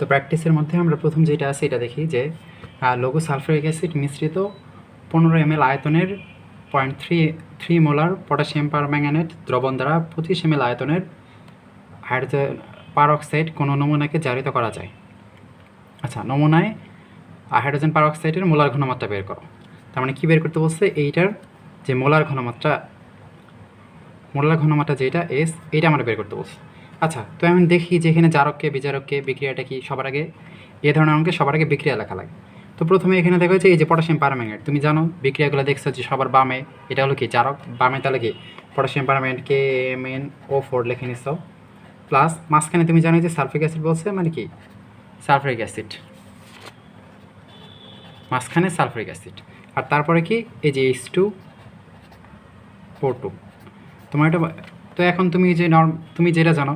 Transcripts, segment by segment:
তো প্র্যাকটিসের মধ্যে আমরা প্রথম যেটা আছে এটা দেখি যে লঘু সালফারিক অ্যাসিড মিশ্রিত পনেরো এম এল আয়তনের point three three molar potassium permanganate দ্রবণ দ্বারা পঁচিশ এম এল আয়তনের হাইড্রোজেন পারঅক্সাইড কোনো নমুনাকে জারিত করা যায়। আচ্ছা নমুনায় হাইড্রোজেন পারঅক্সাইডের মোলার ঘনমাত্রা বের করো। তার মানে কী বের করতে বলছে? এইটার যে মোলার ঘনমাত্রা মোলার ঘনমাত্রা যেটা এস এইটা আমরা বের করতে বলছি। আচ্ছা তো আমি দেখি যে এখানে জারককে বিজারককে বিক্রিয়াটা কি সবার আগে? এ ধরনের অঙ্কে সবার আগে বিক্রিয়া লেখা লাগে। তো প্রথমে এখানে দেখা যাচ্ছে এই যে পটাশিয়াম পারম্যাঙ্গনেট তুমি জানো, বিক্রিয়াগুলো দেখছ যে সবার বামে, এটা হলো কি জারক? বামে তাহলে কি? Potassium permanganate K M N O four লিখে নিচ্ছ প্লাস মাঝখানে তুমি জানো যে সালফিক অ্যাসিড বলছে মানে কি? Sulphuric acid. মাঝখানে সালফারিক অ্যাসিড। আর তারপরে কি? এই যে এইচ টু ও টু। তোমার এটা তো এখন তুমি যে নর্ম তুমি যেটা জানো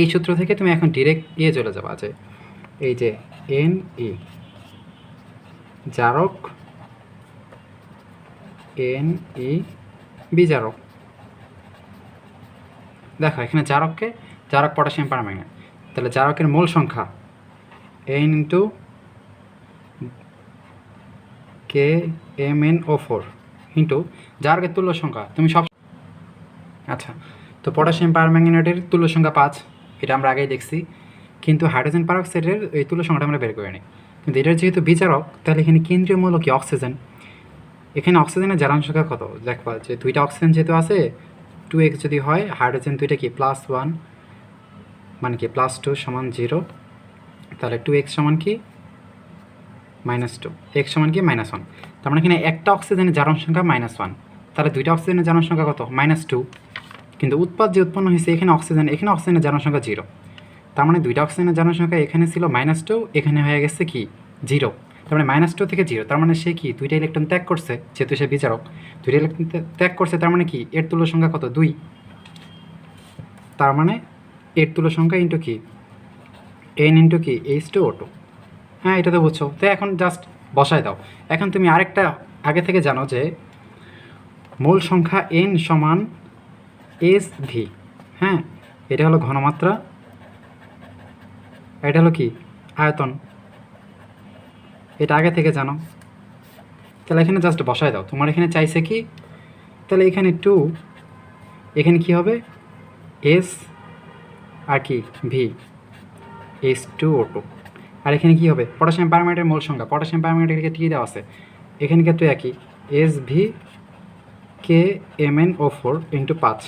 এই সূত্র থেকে তুমি এখন ডিরেক্ট ইয়ে চলে যাবা, যে এই যে এন ই জারক এন ই বিজারক। দেখো, এখানে জারককে, জারক পটাশিয়াম পারম্যাঙ্গানেট তাহলে জারকের মূল সংখ্যা N into K M N O four into জারকের তুল্য সংখ্যা। তুমি সব আচ্ছা তো পটাশিয়াম পারম্যাঙ্গানেটের তুল্য সংখ্যা পাঁচ। এটা আমরা আগেই দেখছি। কিন্তু হাইড্রোজেন পারঅক্সাইডের এই তুলো সংখ্যাটা আমরা বের করে নিই কিন্তু এটার যেহেতু বিচারক, তাহলে এখানে কেন্দ্রীয় মূল কি? অক্সিজেন। এখানে অক্সিজেনের জারণ সংখ্যা কত? দেখবা যে দুইটা অক্সিজেন যেহেতু আছে টু এক্স যদি হয়, হাইড্রোজেন দুইটা কি? প্লাস ওয়ান মানে কি? প্লাস টু সমান জিরো তাহলে টু এক্স সমান কি? মাইনাস টু এক্স সমান কি? মাইনাস ওয়ান তার মানে এখানে একটা অক্সিজেনের জারণ সংখ্যা মাইনাস ওয়ান তাহলে দুইটা অক্সিজেনের জারণ সংখ্যা কত? মাইনাস টু কিন্তু উৎপাদ যে উৎপন্ন হয়েছে, এখানে অক্সিজেন এখানে অক্সিজেনের জারণ সংখ্যা জিরো তার মানে দুইটা অক্সিজেনের জারণ সংখ্যা এখানে ছিল মাইনাস টু এখানে হয়ে গেছে কি? জিরো তার মানে মাইনাস টু থেকে জিরো তার মানে সে কি? দুইটা ইলেকট্রন ত্যাগ করছে, যেহেতু সে বিচারক। দুইটা ইলেকট্রন ত্যাগ করছে, তার মানে কি? এর তুল্য সংখ্যা কত? দুই। তার মানে এর তুল্য সংখ্যা ইন্টু কি? এন ইন্টু কি? এইচ টু ও টু হ্যাঁ এটা তো বুঝছ। তো এখন জাস্ট বসায় দাও। এখন তুমি আরেকটা আগে থেকে জানো যে, মূল সংখ্যা এন সমান এস ভি হ্যাঁ এটা হলো ঘনমাত্রা। এটা হলো কি? আয়তন। এটা আগে থেকে জানো। তাহলে এখানে জাস্ট বসায় দাও। তোমার এখানে চাইছে কি? তাহলে এখানে টু এখানে কি হবে? এস আর কি? V S two O two আর এখানে কি হবে? পটাশিয়াম পারম্যাটের মূল সংখ্যা। পটাশিয়াম পারম্যাটের ক্ষেত্রে কী দেওয়া আছে? এখানে ক্ষেত্রে একই। S V K M N O four into পাঁচ।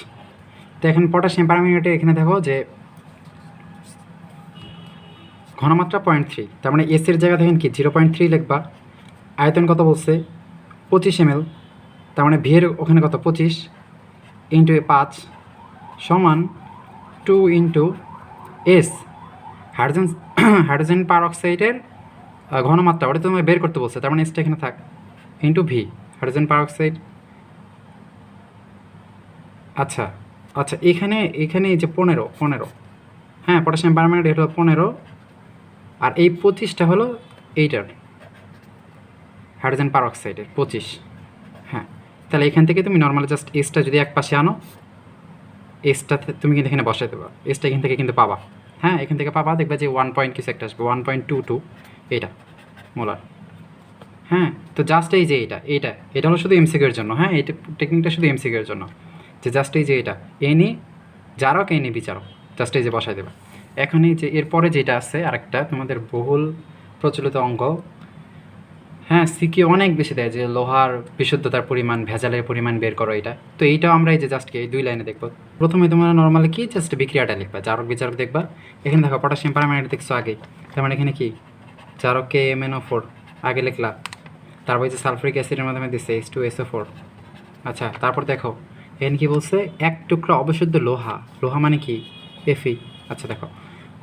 তো এখন পটাশিয়াম পারম্যাঙ্গানেটে এখানে দেখো যে ঘনমাত্রা পয়েন্ট থ্রি তার মানে এস এর জায়গা দেখেন কি জিরো পয়েন্ট থ্রি লিখবা। আয়তন কত বলছে? পঁচিশ এম তার মানে ভি এর ওখানে কত? পঁচিশ ইন্টু পাঁচ সমান two into S hydrogen hydrogen পারঅক্সাইডের আহ, ঘনমাত্রা ওটা তোমায় বের করতে বলছে তার মানে এসটা এখানে থাক। ইন্টু ভি হাইড্রোজেন পারঅক্সাইড আচ্ছা আচ্ছা এখানে এখানে এই যে পনেরো পনেরো। হ্যাঁ পটাশিয়াম পারম্যাঙ্গানেট, এটা হলো পনেরো। আর এই পঁচিশটা হলো এইটার, হাইড্রোজেন পারঅক্সাইডের পঁচিশ। হ্যাঁ তাহলে এখান থেকে তুমি নর্মালি জাস্ট এসটা যদি এক পাশে আনো এসটা তুমি কিন্তু এখানে বসাই দেবা এসটা এখান থেকে কিন্তু পাবা। হ্যাঁ এখান থেকে পাবা, দেখবে যে ওয়ান পয়েন্ট কিছু একটা আসবে ওয়ান পয়েন্ট টু টু এইটা, মোলার। হ্যাঁ তো জাস্ট এই যে এটা এইটা, এটা হলো শুধু এমসিকিউর জন্য। হ্যাঁ এইটা টেকনিকটা শুধু এমসিকিউর জন্য। যে জাস্ট এই যে এটা এনি জারক এনি বিচারক জাস্ট এই যে বসাই দেবে। এখন এই যে এরপরে যেটা আছে, আরেকটা তোমাদের বহুল প্রচলিত অঙ্ক হ্যাঁ সিকি অনেক বেশি দেয় যে লোহার বিশুদ্ধতার পরিমাণ, ভেজালের পরিমাণ বের করো এটা। তো এইটাও আমরা এই যে জাস্ট এই দুই লাইনে দেখব। প্রথমে তোমরা নর্মালি কি জাস্ট বিক্রিয়াটা লিখবা? জারক, বিচারক দেখবা। এখানে দেখো পটাশিয়াম পারম্যানেট দেখছ আগে। তার মানে এখানে কি? জারক K M N O four আগে লিখলা। তারপর যে সালফারিক অ্যাসিডের মাধ্যমে দিচ্ছে H two S O four আচ্ছা তারপর দেখো এখানে কি বলছে? এক টুকরা অবিশুদ্ধ লোহা। লোহা মানে কি? এফি আচ্ছা দেখো।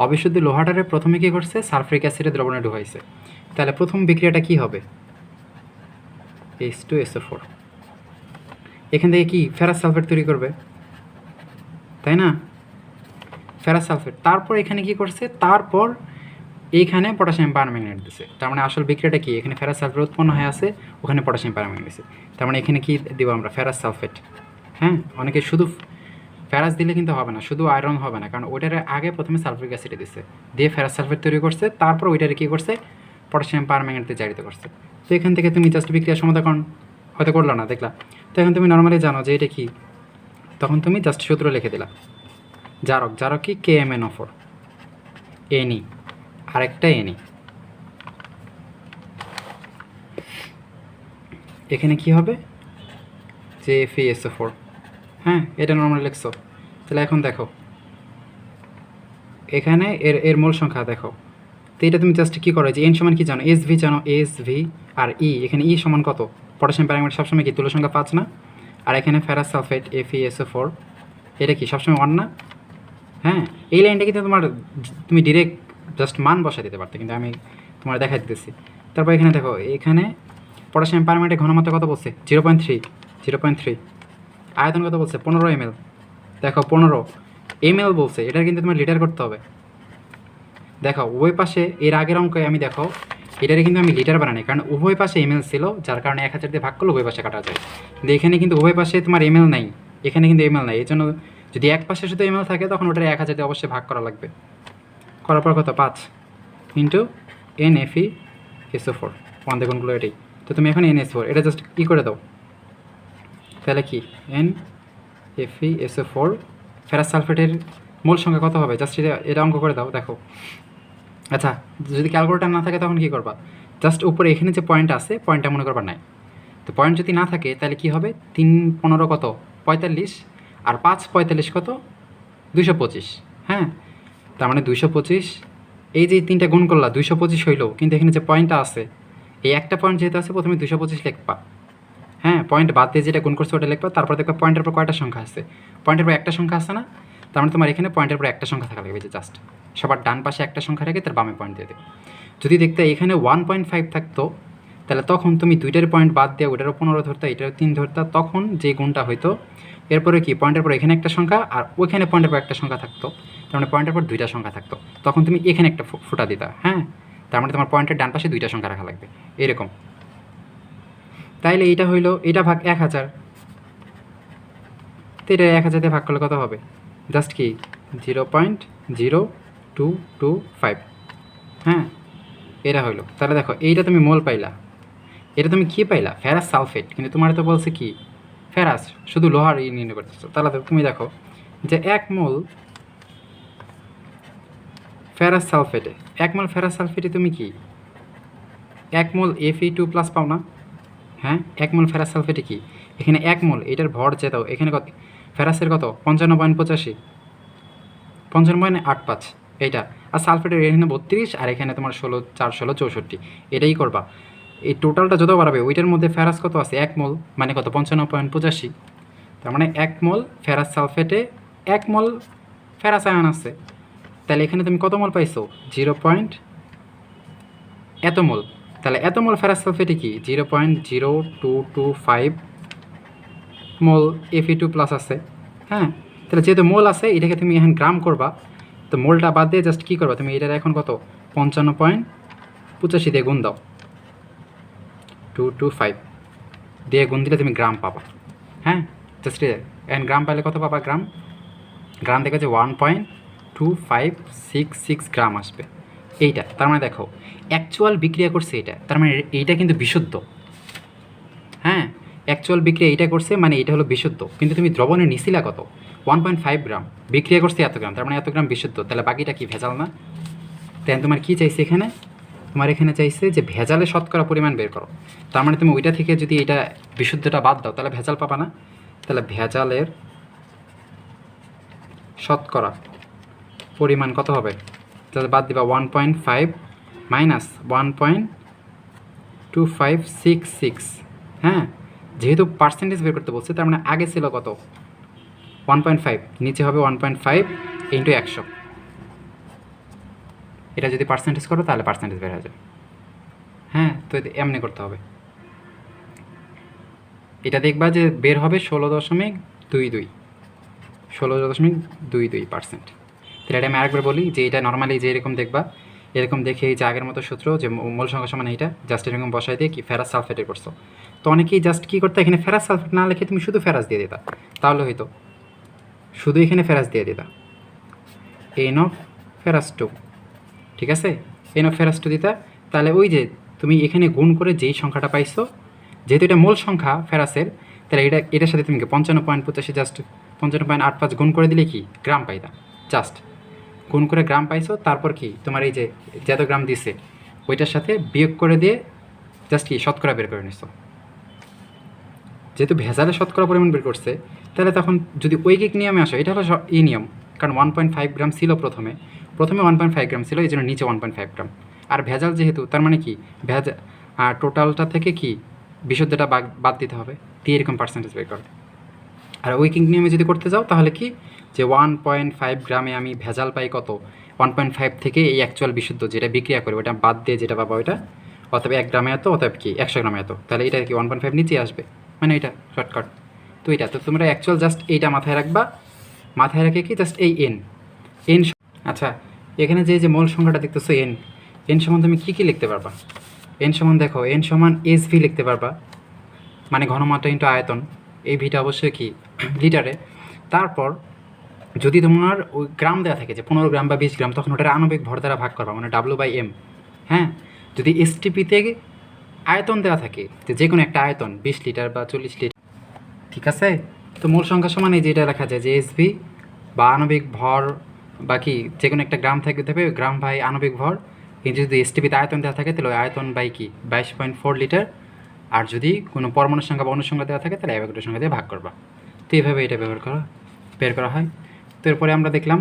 অবিশুদ্ধ লোহাটারে প্রথমে কী করছে? সালফ্রিক অ্যাসিডের দ্রবণে ঢুকাইছে। তাহলে প্রথম বিক্রিয়াটা কি হবে? এইচ টু এস ফোর এখান থেকে কি ফেরাস সালফেট তৈরি করবে? তাই না? Ferrous sulphate. তারপর এখানে কি করছে? তারপর এইখানে পটাশিয়াম পারম্যাঙ্গানেট দিছে। তার মানে আসল বিক্রিয়াটা কি? এখানে ফেরাস সালফেট উৎপন্ন হয়ে আছে, ওখানে পটাশিয়াম পারম্যাঙ্গানেট দিছে তার মানে এখানে কি দিব আমরা? Ferrous sulphate. হ্যাঁ অনেকে শুধু ফেরাস দিলে কিন্তু হবে না, শুধু আয়রন হবে না, কারণ ওইটার আগে প্রথমে সালফিক অ্যাসিড দিচ্ছে দিয়ে ফেরাস সালফেট তৈরি করছে, তারপর ওইটারে কী করছে? পটাশিয়াম পারম্যাঙ্গানেটে জারিত করছে। তো এখান থেকে তুমি জাস্ট বিক্রিয়া সমাধান হয়তো করল না, দেখলা। তো এখন তুমি নর্মালি জানো যে এটা কি। তখন তুমি জাস্ট সূত্র লিখে দিলা। জারক জারক কি? K M N O four any আরেকটা এনি এখানে কি হবে? যে এফ এস ফোর হ্যাঁ এটা নর্মাল লিখছো তাহলে এখন দেখো। এখানে এর এর মূল সংখ্যা দেখো। তো এটা তুমি জাস্ট কী করো যে এন সমান কি জানো? এস ভি জানো? এস ভি আর ই এখানে ই সমান কত? পটাশিয়াম প্যারামিড সবসময় কি তুলো সংখ্যা পাঁচ না? আর এখানে ferrous sulphate F E S four এটা কি সবসময় ওয়ান না? হ্যাঁ এই লাইনটা কিন্তু তোমার তুমি ডিরেক্ট জাস্ট মান বসা দিতে পারতে, কিন্তু আমি তোমার দেখা দিতেছি। তারপর এখানে দেখো, এখানে পটাশিয়াম পারমানেন্টের ঘনমাত্রা কত বলছে? Zero point three zero point three আয়তন কত বলছে? পনেরো এম দেখো, পনেরো। এম বলছে এটা কিন্তু তোমার লিটার করতে হবে। দেখো, উভয় পাশে এর আগের অঙ্কে আমি দেখো, এটারে কিন্তু আমি লিটার বানাই কারণ উভয় পাশে এমএল ছিল, যার কারণে এক হাজার দিয়ে ভাগ করলে উভয় পাশে কাটা যায়। কিন্তু এখানে কিন্তু উভয় পাশে তোমার এমএল নাই, এখানে কিন্তু এমএল নাই এই জন্য যদি এক পাশে শুধু এমএল থাকে, তখন ওটার এক হাজার দিয়ে অবশ্যই ভাগ করা লাগবে। করার পর কত? পাঁচ। Into N F E S O four. One দেখুনগুলো এটাই। তো তুমি এখন এন এস ফোর, এটা জাস্ট কী করে দাও। তাহলে কি? N F S O four ferrous সালফেটের মূল সংখ্যা কত হবে? জাস্ট এটা এটা অঙ্ক করে দাও, দেখো। আচ্ছা যদি ক্যালকুলেটার না থাকে তখন কী করবা? জাস্ট উপরে এখানে যে পয়েন্ট আছে পয়েন্টটা মনে করবা নাই। তো পয়েন্ট যদি না থাকে, তাহলে কি হবে? তিন পনেরো কত? পঁয়তাল্লিশ। আর পাঁচ পঁয়তাল্লিশ কত? দুশো পঁচিশ। হ্যাঁ? তার মানে দুশো পঁচিশ। এই যে তিনটা গুণ করলা দুশো পঁচিশ হইল, কিন্তু এখানে যে পয়েন্টটা আছে, এই একটা পয়েন্ট যেহেতু আছে, প্রথমে দুশো পঁচিশ লিখবা। হ্যাঁ পয়েন্ট বাদ দিয়ে যেটা গুণ করছে ওটা লিখবা, তারপর দেখবা পয়েন্টের পর কয়টা সংখ্যা আছে? পয়েন্টের পর একটা সংখ্যা আছে না? তার মানে তোমার এখানে পয়েন্টের পর একটা সংখ্যা থাকা লাগবে যে জাস্ট সবার ডান পাশে একটা সংখ্যা রেখে তার বামে পয়েন্ট দিয়ে দেবে যদি দেখতে এখানে ওয়ান পয়েন্ট ফাইভ থাকতো, তাহলে তখন তুমি দুইটার পয়েন্ট বাদ দিয়ে ওটারও পনেরো ধরতা, এটারও তিন ধরতা, তখন যে গুণটা হইতো, এরপরে কি পয়েন্টের পর এখানে একটা সংখ্যা আর ওইখানে পয়েন্টের পর একটা সংখ্যা থাকতো। তার মানে পয়েন্টের পর দুইটা সংখ্যা থাকতো। তখন তুমি এখানে একটা ফুটা দিতা হ্যাঁ? তার মানে তোমার পয়েন্টের ডান পাশে দুইটা সংখ্যা রাখা লাগবে, এরকম। তাইলে এইটা হইল এটা ভাগ এক হাজার। তো এটা এক হাজার ভাগ করলে কত হবে? জাস্ট কি? Zero point zero two two five. হ্যাঁ? এটা হইল। তাহলে দেখো, এইটা তুমি মোল পাইলা। এটা তুমি কী পাইলা? Ferrous sulphate. কিন্তু তোমার তো বলছে কি? ফেরাস, শুধু লোহার ই নির্ণয় করতেছো তাহলে তুমি দেখো যে এক মোল ফেরাস সালফেটে, এক মোল ফেরাস সালফেটে তুমি কি? এক mole F E two plus পাও না? হ্যাঁ? এক মোল ফেরাস সালফেটে কি? এখানে এক মোল, এটার ভর যেতাও এখানে কত? ফেরাসের কত? পঞ্চান্ন পয়েন্ট পঁচাশি। পঞ্চান্ন পয়েন্ট আট পাঁচ। এইটা। আর সালফেটের এখানে বত্রিশ, আর এখানে তোমার ষোলো, চার ষোলো, চৌষট্টি। এটাই করবা। এই টোটালটা যত বাড়াবে, ওইটার মধ্যে ফেরাস কত আছে? এক মোল মানে কত? পঞ্চান্ন পয়েন্ট পঁচাশি। তার মানে এক মোল ফেরাস সালফেটে এক মোল ফেরাস আয়ন আছে। তাহলে এখানে তুমি কত মোল পাইছো? জিরো পয়েন্ট এত মোল। তাহলে এত মোল ফেরাস সালফেটে কি? Zero point zero two two five mole F E two plus আছে। হ্যাঁ? তাহলে যেহেতু মোল আছে, এটাকে তুমি এখন গ্রাম করবা, তো মোলটা বাদ দিয়ে জাস্ট কী করবা? তুমি এটার এখন কত? পঞ্চান্ন পয়েন্ট পঁচাশি দিয়ে গুণ দাও। টু টু ফাইভ দিয়ে গুণ দিলে তুমি গ্রাম পাবা। হ্যাঁ? জাস্ট এখন গ্রাম পাইলে কত পাবা? গ্রাম? গ্রাম দেখবে যে one point two five six six gram আসবে। এইটা, তার মানে দেখো অ্যাকচুয়াল বিক্রিয়া করছে এটা, তার মানে এইটা কিন্তু বিশুদ্ধ। হ্যাঁ অ্যাকচুয়াল বিক্রিয়া এইটা করছে মানে এটা হলো বিশুদ্ধ। কিন্তু তুমি দ্রবণের নিছিলা কত? One point five gram. বিক্রিয়া করছে এত গ্রাম, তার মানে এত গ্রাম বিশুদ্ধ। তাহলে বাকিটা কি, ভেজাল না? তাই তোমার কি চাইছে এখানে? তোমার এখানে চাইছে যে ভেজালে শতকরা পরিমাণ বের করো। তার মানে তুমি ওইটা থেকে যদি এটা বিশুদ্ধটা বাদ দাও, তাহলে ভেজাল পাবা না। তাহলে ভেজালের শতকরা পরিমাণ কত হবে? তাহলে বাদ দিবা one point five minus one point two five six six হ্যাঁ? যেহেতু পার্সেন্টেজ বের করতে বলছে, তার মানে আগে ছিল কত? ওয়ান পয়েন্ট ফাইভ নিচে হবে ওয়ান পয়েন্ট ফাইভ ইন্টু একশো। এটা যদি পার্সেন্টেজ করো, তাহলে পার্সেন্টেজ বের হয়ে যাবে। হ্যাঁ? তো এমনি করতে হবে। এটা দেখবা যে বের হবে ষোলো দশমিক দুই দুই। ষোলো দশমিক দুই দুই পার্সেন্ট তাহলে এটা আমি আরেকবার বলি যে এটা নর্মালি যে এরকম দেখবা, এরকম দেখে এই যে আগের মতো সূত্র যে মূল সংখ্যা সমান এইটা জাস্ট এরকম বসাই দিয়ে কি ফেরাস সালফেটের করছ। তো অনেকেই জাস্ট কী করতে, এখানে ফেরাস সালফেট না লিখে তুমি শুধু ফেরাস দিয়ে দিতা। তাহলে হয়তো শুধু এখানে ফেরাস দিয়ে দিতা। এন অফ ফেরাস টু ঠিক আছে? এন অফ ফেরাস টু দিতা। তাহলে ওই যে তুমি এখানে গুণ করে যেই সংখ্যাটা পাইছো, যেহেতু এটা মূল সংখ্যা ফেরাসের তাহলে এটা, এটার সাথে তুমি পঞ্চান্ন পয়েন্ট পঁচাশি জাস্ট পঞ্চান্ন পয়েন্ট আট পাঁচ গুণ করে দিলে কি? গ্রাম পাইতা জাস্ট গুণ করে গ্রাম পাইছো? তারপর কি? তোমার এই যে যত গ্রাম দিছে, ওইটার সাথে বিয়োগ করে দিয়ে জাস্ট কি, শতকরা বের করে নিছো। যেহেতু ভেজালে শতকরা পরিমাণ বের করছে, তাহলে তখন যদি ঐকিক নিয়মে আসো, এটা হলো এই নিয়ম। কারণ ওয়ান পয়েন্ট ফাইভ গ্রাম ছিল প্রথমে। প্রথমে ওয়ান পয়েন্ট ফাইভ গ্রাম ছিল এই জন্য নিচে ওয়ান পয়েন্ট ফাইভ গ্রাম। আর ভেজাল যেহেতু, তার মানে কি? ভেজা টোটালটা থেকে কি? বিশুদ্ধটা বাদ বাদ দিতে হবে। দিয়ে এরকম পার্সেন্টেজ বের করবে আর উইকিং নিয়মে যদি করতে যাও, তাহলে কি? যে ওয়ান পয়েন্ট ফাইভ গ্রামে আমি ভেজাল পাই কত? ওয়ান পয়েন্ট ফাইভ থেকে এই অ্যাকচুয়াল বিশুদ্ধ যেটা বিক্রিয়া করে, ওটা বাদ দিয়ে যেটা পাবো ওইটা? অথবা এক গ্রামে এত অথবা কি? একশো গ্রামে এত। তাহলে এটা কি ওয়ান পয়েন্ট ফাইভ নিচে আসবে? মানে এটা শর্টকাট তো এটা, তো তোমরা অ্যাকচুয়াল জাস্ট এইটা মাথায় রাখবা। মাথায় রেখে কি? জাস্ট এই এন এন আচ্ছা এখানে যে যে মূল সংখ্যাটা দেখতেছো এন এন সমান তুমি কী কী লিখতে পারবা? এন সমান দেখো এন সমান এস ভি লিখতে পারবা। মানে ঘনমাত্রা ইন্টু আয়তন। এই ভিটা অবশ্যই কি? লিটারে। তারপর যদি তোমার ওই গ্রাম দেওয়া থাকে যে পনেরো গ্রাম বা বিশ গ্রাম, তখন ওটার আণবিক ভর দ্বারা ভাগ করবা মানে ডাব্লু বাই এম হ্যাঁ? যদি এসটিপিতে আয়তন দেওয়া থাকে, যে কোনো একটা আয়তন, বিশ লিটার বা চল্লিশ লিটার, ঠিক আছে? তো মূল সংখ্যা সমান এই যেটা লেখা যায় যে এসভি বা আণবিক ভর বা কি যে কোনো একটা গ্রাম থাকতে হবে গ্রাম বাই আণবিক ভর। কিন্তু যদি এসটিপিতে আয়তন দেওয়া থাকে, তাহলে ওই আয়তন বাই কি, বাইশ পয়েন্ট ফোর লিটার। আর যদি কোনো পরমাণু সংখ্যা বা অনুসংখ্যা দেওয়া থাকে, তাহলে অ্যাভোগাড্রো সংখ্যা দিয়ে ভাগ করবা। তো এইভাবে এটা ব্যবহার করা বের করা হয়। তো এরপরে আমরা দেখলাম